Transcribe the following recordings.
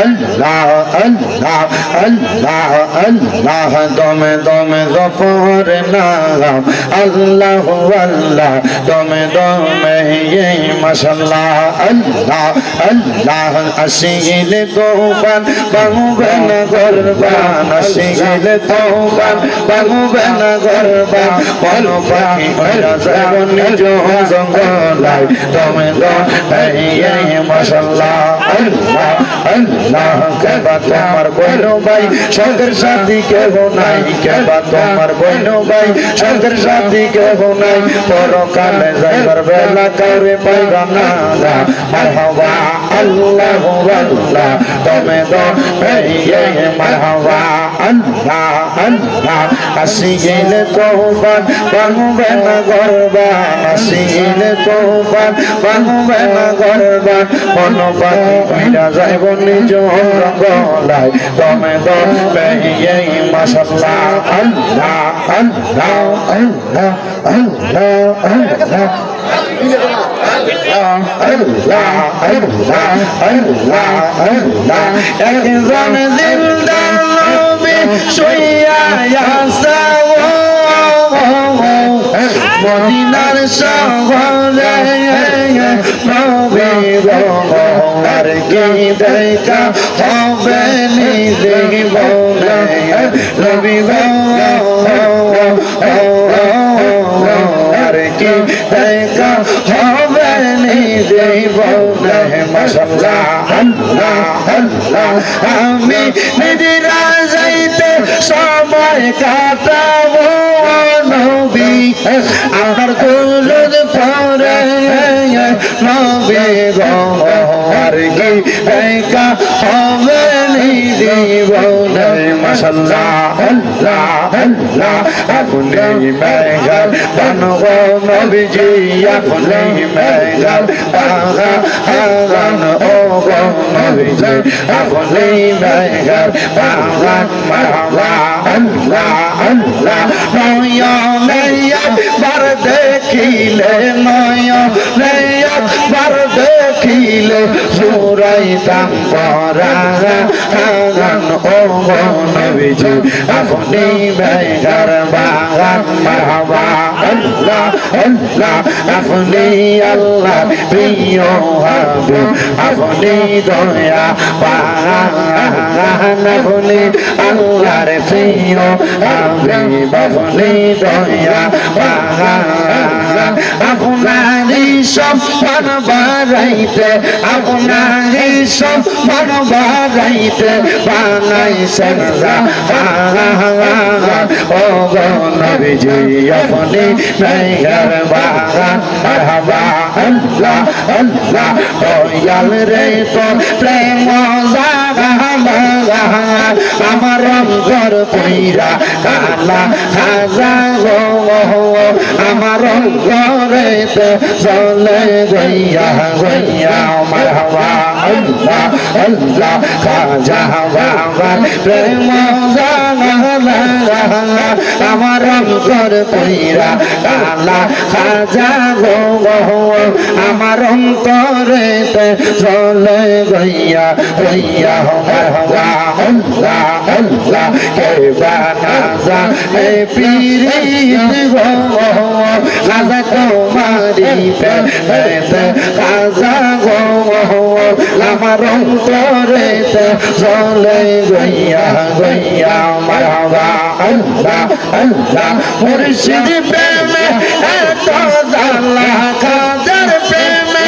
আল্লাহ আল্লাহ আল্লাহ আল্লাহ, দমে দমে গফর নাম। আল্লাহ আল্লাহ, দমে দমে মাশাল্লাহ। আল্লাহ আল্লাহ, আসিলে তোফান বাঙুবে না গরবান, আসিলে তোফান বাঙুবে না গরবান বল পাখি জঙ্গলায় দমে দমে মাশাল্লাহ। আল্লাহ আল্লাহ কেবা তোমার বইন ভাই সঙ্গের সাথী কেহ নাই কেবা তোমার বইন ভাই সঙ্গের সাথী কেহ নাই পরকালে যাইবার বেলা কাউরে পাইবা না মারহাবা আল্লাহ আল্লাহ তুমি তো এই মারহাবা আল্লাহ আল্লাহ আসিল কোহবান বাংবেন গরবা আসিল কোহবান বাংবেন গরবা মন পাখি কইরা যাইব নিজ গলায় তমে গল্পে এই মাশাল্লাহ আল্লাহ আল্লাহ আল্লাহ আল্লাহ আল্লাহ একজন জিন্দা শুইয়া মদিনার শহরে আর কি দেখা হবে দেখব রবি আর কি দেখা হবে দেখব মশাল্লাহ আমি নিজেরা কাটাবো নবী। আমার দুলুদ পরে নবী গো আর কি হবে নি বলে সাল্লাহ আল্লাহ আপনি মেঘাল বান গো নবীজি আপনি মেঘাল বাহা আগান ও গো নবীজি আপনি মেঘাল বাহান মাহলা আল্লাহ আল্লাহ নয়া নয়া বার দেখিলে নয়া নয়া দেখিলে জুরাইতাম পরাগান ও নবীজি আপনি বেগার বাগান মারহাবা আল্লাহ আল্লাহ, আপনি আল্লাহ প্রিয় হবে। আপনি দয়া পান। আপনি আল্লাহর প্রিয় হবে। আপনি দয়া পান। আপনারই সম্মান বাড়াইতে, আপনারই সম্মান বাড়াইতে বানাইছেন ও গো নবীজি, আপনি দয়াল রে তো প্রেম আমার অন্তর কইরা কালা খাজা গো আমার তো চলে গইয়া গইয়া মারহাবা আল্লাহ আল্লাহ খাজা বাবা প্রেম আমার অন্তর কইরা কালা খাজা গো আমার অন্তরে চলে গইয়া গইয়া রাজা তোমারি রাজা গো আমার অন্তরে জলে গইয়া গইয়া মারবা আল্লাহ আল্লাহ মুর্শিদ প্রেমে এত জালা কাদের প্রেমে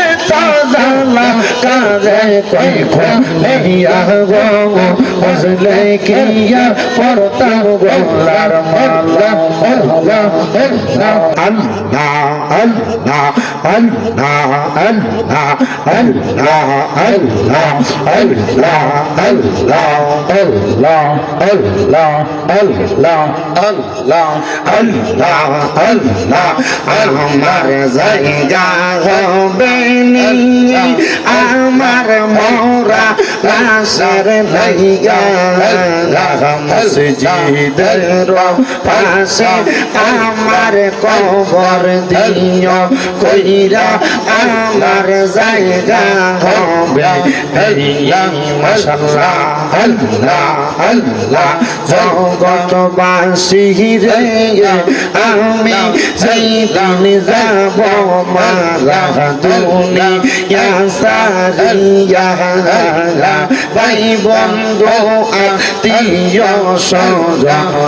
এত জালা কারে কই খো লইয়া গো বসলে কিয়া পরতাম গোলার মালা আল্লাহ আল্লাহ আল্লাহ আল্লাহ আল্লাহ আল্লাহ আল্লাহ আল্লাহ আল্লাহ আল্লাহ আল্লাহ আল্লাহ আল্লাহ আল্লাহ আল্লাহ আমার জায়গা হবে আমার মোরা লাশের লাইগা মসজিদের পাশে আমার কবর দিও কইরা আমার জায়গা হবে। মাশাল্লাহ আল্লাহ আল্লাহ। জগৎবাসী রে আমি যেদিন যাব মারা দুনিয়া সারিয়া ভাই বন্ধু আত্মীয়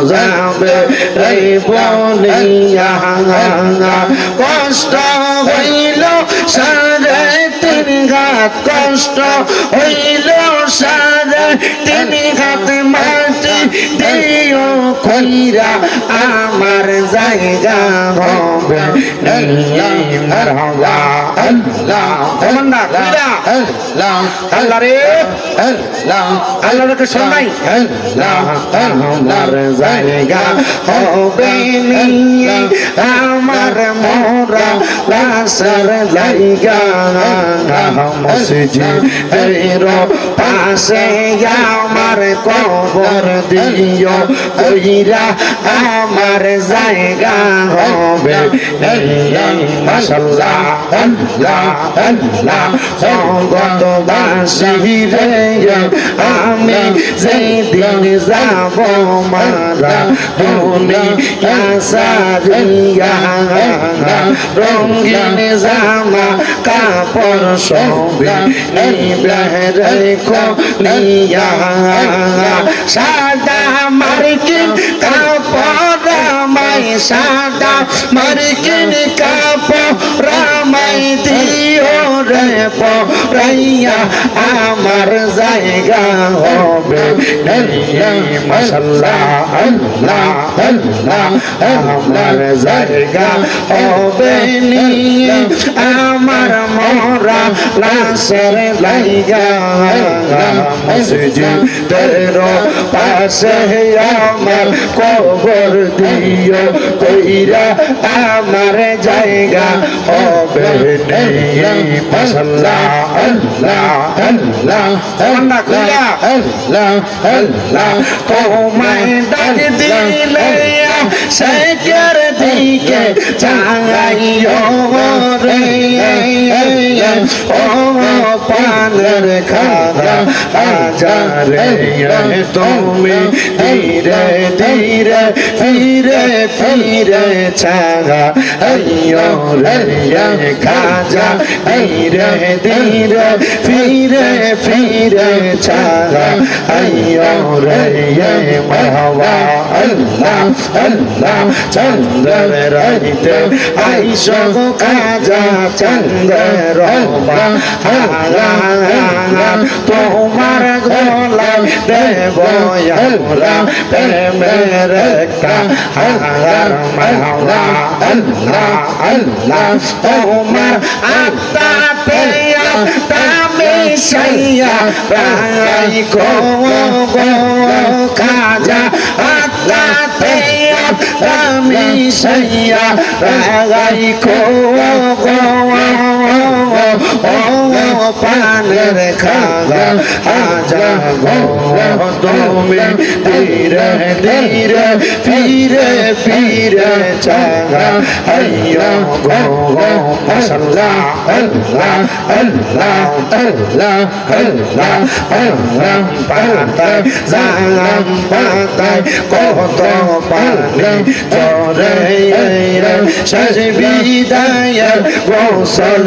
যাবে রে বলিয়া কষ্ট হইল সারে ঘাত কষ্ট হইল সারে তিন ঘাত মাটি দিও কইরা আমার জায়গা হবে। মারহাবা আল্লাহ তমন্না কইরা আল্লাহ রে। আল্লাহ আমার জায়গা। লাশের জায়গা মসজিদের পাশে আমার কবর দিও, কইরা আমার জায়গা হবে। আমি যেদিন যাব মারা, দুনিয়া রঙিন জামা কাপড় সাদা মার্কিন কাপড় রামাই সাদা মার্কিন কাপড় রামাই দিও রে পরাইয়া আমার জায়গা হবে। মাশাল্লাহ, আল্লাহ আমার জায়গা হবে। আমার মরা লাশের লাইগা মসজিদের পাশে আমার কবর দিও, কইরা আমার জায়গা হবে। নিয়ে মাশাল্লাহ, আল্লাহ আল্লাহ আল্লাহ তোমায় ডাক দিলে সেকের দিকে চাইও রে ও পানের খাদা আজারে তুমি ধীরে ধীরে ফিরে ফিরে ছাগা আইও রে খাজা ধীরে ধীরে ফিরে ফিরে ছাগা আইও রে মাহওয়া আল্লাহ আল্লাহ চন্দ্র রহিতে আইসো কাজা, চন্দ্র তোমার গোলাম দেব প্রেমের একটা হার মাওলা আল্লাহ আল্লাহ তোমার আত্মা সাইয়া রাই গো গো খাজা আত্মাতে আত্মা সাইয়া রাগাই গো গো ও পানের খাগা আজা গো তুমি ধীরে ধীরে ফিরে ফিরে চাগা আইয়ো গো গো মাশাল্লাহ আল্লাহ আল্লাহ আল্লাহ আল্লাহ আল্লাহ পাতায় জালাম পাতায় কত পানি তোরে শেষ বিদায় গোসল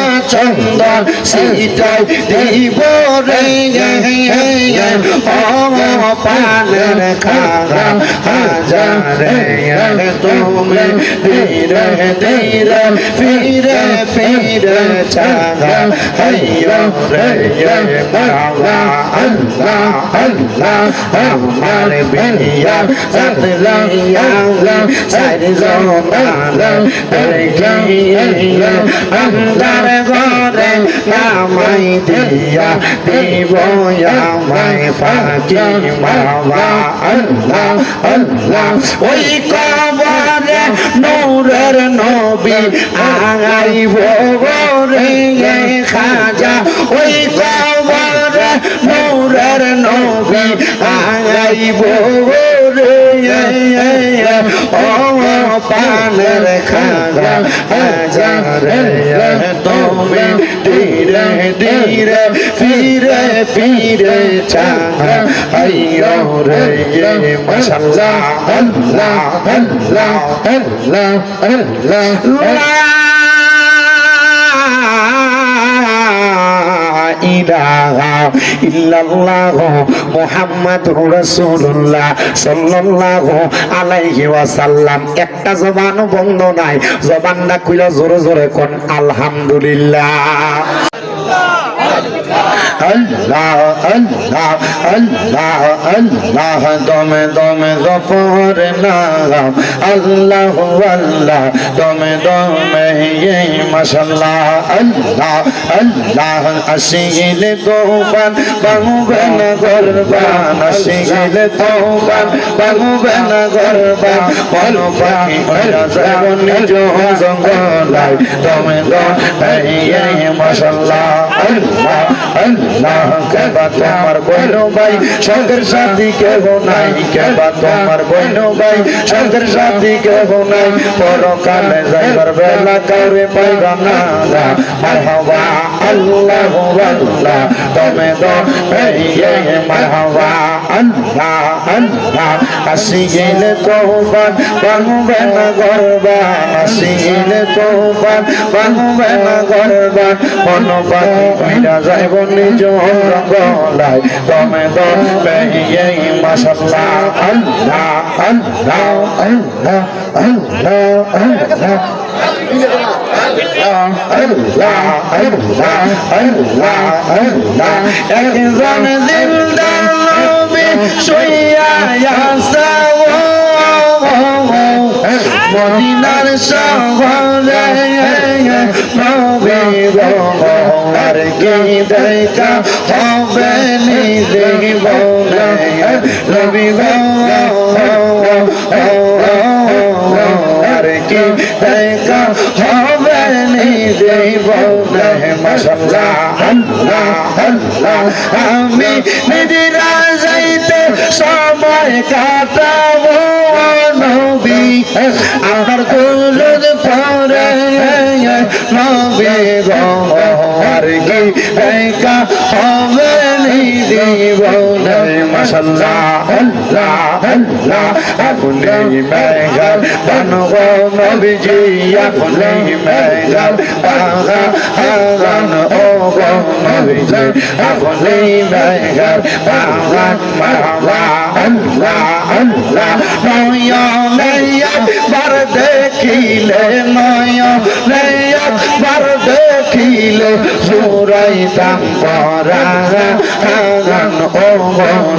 চন্দন সিটাই দিব রে পানের খাগা হাজারে তুমি ধীরে ধীরে ফিরে ফিরে চাগা হাইয়ো রে মাওলা আল্লাহ আল্লাহ আমার বিয়া সাতলাইয়া সাইর জমালা রে ঘরে নামাই দিয়া দিব আমায় ফাঁকি মাওয়া আল্লাহ আল্লাহ ওই কবরে নূরের নবী আইব রে খাজা ওই কবরে নূরের নবী আইব রে ও পানের খাজা হাজারে তুমি ধীরে ফিরে ফিরে চাহা আইয়ো রে মাশাআল্লাহ ওয়াসাল্লাম। একটা জবান বন্ধ নাই। জবানটা খুলে জোরে জোরে কোন, আলহামদুলিল্লাহ। আল্লাহ আল্লাহ আল্লাহ আল্লাহ, দমে দমে গফর নাম। আল্লাহ আল্লাহ, দমে দমে ইয়ে মাশাল্লাহ। আল্লাহ আল্লাহ, আসিলে তোবান বাঙুবে না গরবান, আসিলে তোবান বাঙুবে না গরবান মন পাখি নিজ জঙ্গলাই দমে দমে ইয়ে মাশাল্লাহ। আল্লাহ আল্লাহ কেবা তোমার বইন ভাই সঙ্গের সাথী কেহ নাই কেবা তোমার বইন ভাই সঙ্গের সাথী কেহ নাই পরকালে যাইবার বেলা কাউরে পাইবা না মারহাবা আল্লাহ আল্লাহ তুমি তো এই মারহাবা আল্লাহ আল্লাহ আসি গেলে তোবান বাঙবে না গরবান আসি গেলে তোবান বাঙবে না গরবান মন পাখি কইরা যাইব নিজ রঙ্গলাই তুমি তো এই মাশাল্লাহ আল্লাহ আল্লাহ আল্লাহ আল্লাহ আল্লাহ একজন নবী শুইয়া মদিনার শহরে নবী আর কি দেখা হবে নি দেব নবী আর কি দেখা হবে নি দেব মশাল্লাহ আল্লাহ আল্লাহ। আমি নিদিরা যাইতে সময় কাটাবো নবী। আমার দুলুদ পরে নবী গো আর কি দেখা হবে মশাল্লাহ আল্লাহ আল্লাহ আপনি মেঘার বানব নবীজি আপনি মেঘার বাগা হাগান ও নবীজি। আপনি মেঘার বাগান মারহাবা আল্লাহ আল্লাহ। নয়নে একবার দেখিলে নয়নে একবার দেখিলে জোরাইতাম পরাগান ও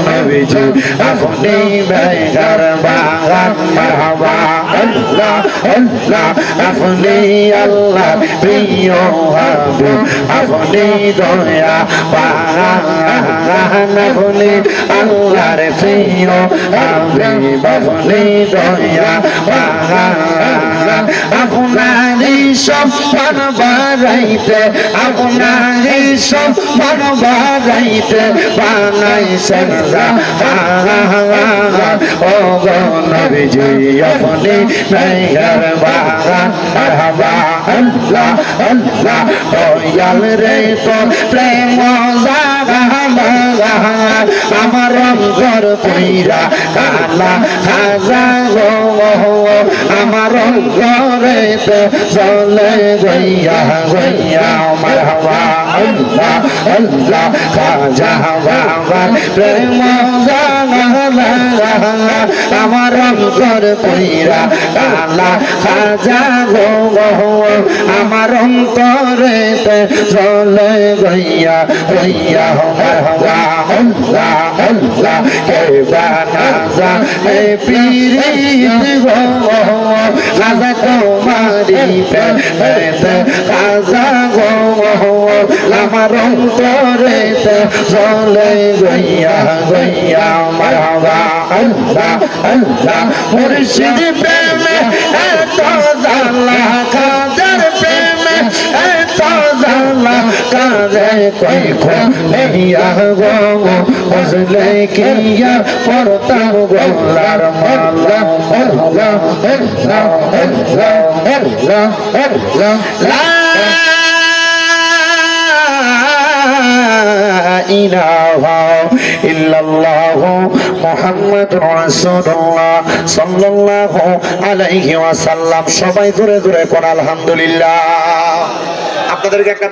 নবীজি আপনি বেগার বাগান মারহাবা আল্লাহ আল্লাহ। আপনি আল্লাহ প্রিয় হাবিব আপনি দয়া বাগান আপনি আল্লাহর প্রিয় হাবিব আপনি দয়া বাগান আপনারই সম্মান বাড়াইতে আপনারই সম্মান বাড়াইতে বানাইছেন ও গো নবীজি, আপনি বাগান মারহাবা, আল্লাহ আল্লাহ, দয়াল রে তো প্রেম আমার অন্তর কইরা কালা খাজা গো আমার তো চলে গইয়া গইয়া মারহাবা আল্লাহ আল্লাহ, খাজা বাবা প্রেম আমার অন্তর কইরা কালা খাজা গো আমার অন্তরে চলে গইয়া গইয়া মারহাবা আল্লাহ আল্লাহ, কে বানা যা এ পীরিত গো রাজা পেতে খাজা গো আমার অন্তরেতে চলে গইয়া গইয়া মারহাবা আল্লাহ আল্লাহ মুর্শিদ প্রেমে এত জালা জালা কাজে কই নেহিয়া গো বসলে কিয়া গোলার মালা সবাই জোরে জোরে কোন আলহামদুলিল্লাহ। আপনাদেরকে একটা